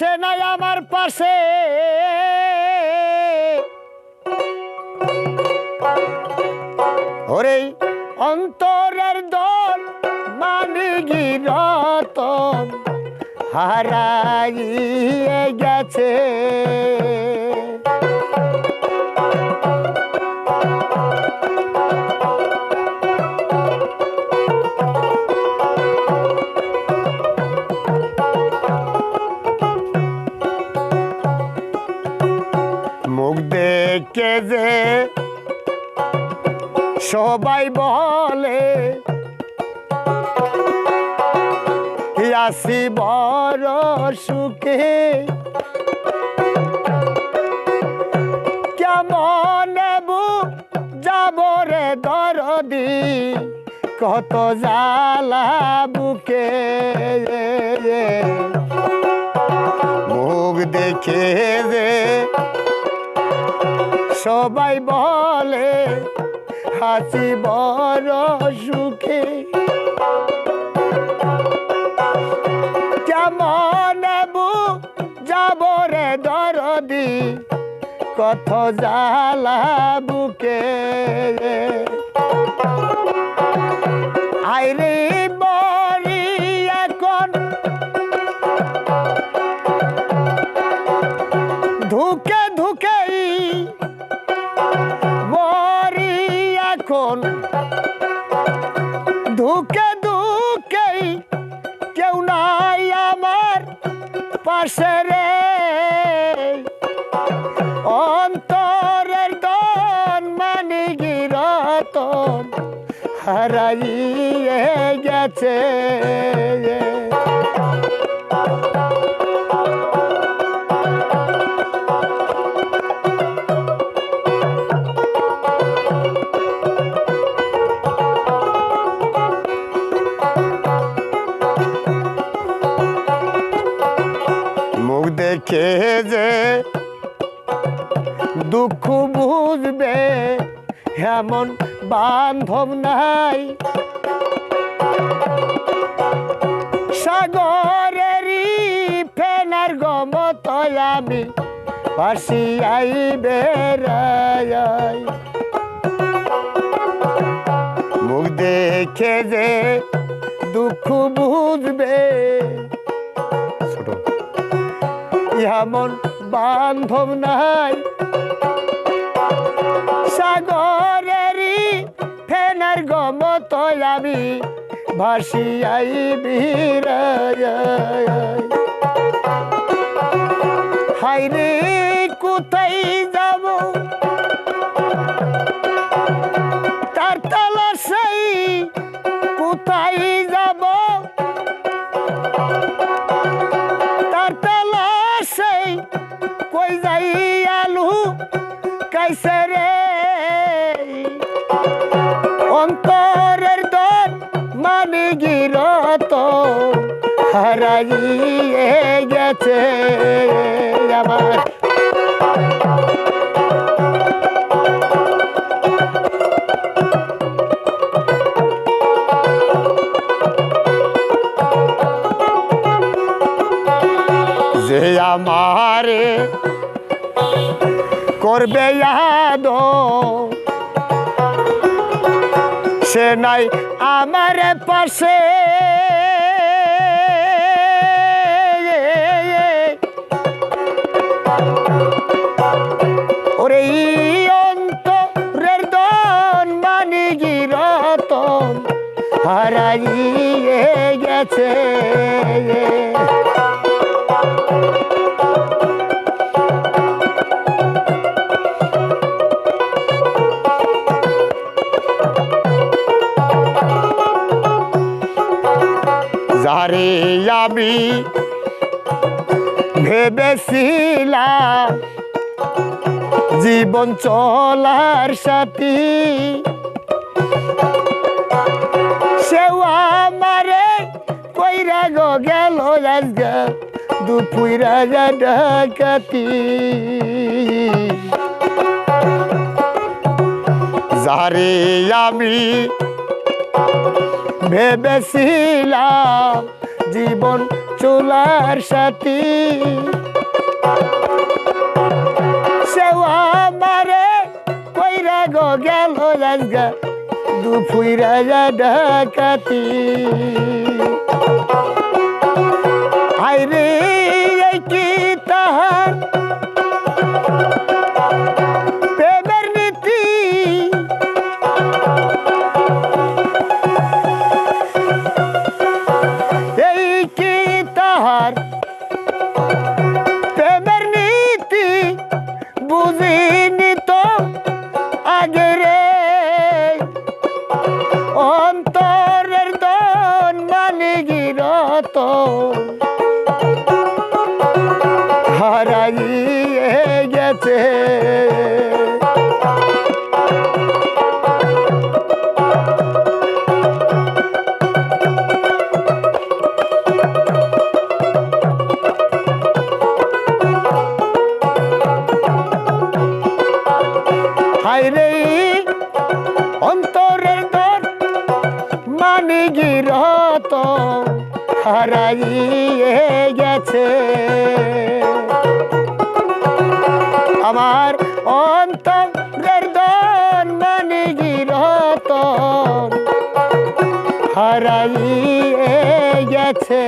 আদর সে নাই আমার পাশে। ওরে অন্তরের দল মানি গিরত হারাইয়ে গেছে। দেখে যে সবাই বলে? আসি বড় সুখে? কেমন যাব রে দরদি? কত জালা বুকে। মুখ দেখে যে সবাই বলে, হাসি বড় সুখে। কেমন যাব রে দরদি, কত জ্বালা বুকে। আইরে এখন ধুকে ধুকেই রে। অন্তরের দন মানি গিরতন হারাইয়ে গেছে। দেখে যে দুঃখ বুঝবে এমন বান্ধব নাই। সাগরেরই ফেনার গমত আমি আই বেড়াই। মুখ দেখে যে দুঃখ বুঝবে। ছোট। এমন বান্ধব নাই। সাগরেরই ফেনার গমত আমি ভাসিয়াই বীর হাইরে কোথায় কই যাই আলু? কাইসে রে? অন্তরের দন মানে গিরত হারাইয়ে গেছে আমার যে আমারে করবে ইয়াদ। সে নাই আমার পাশে। ওরে অন্তরের দন মানি গিরতন, হারাইয়ে গেছে। আমি ভেবেছিলাম জীবন চলার সাথী। সেও আমারে কইরা গো গেল আজগা দুপুরা যা ডাকাতি। যারে আমি ভেবেছিলাম জীবন চুলার সাথী। সেওয়া মারে কইরা গো গেল রাজগা দুপুইরা যা ডাকাতি। এই হাইরে অন্তরের দর মানি গিরত হারাইয়ে গেছে। আমার অন্তরের দন মানি গিরত হারাইয়ে গেছে।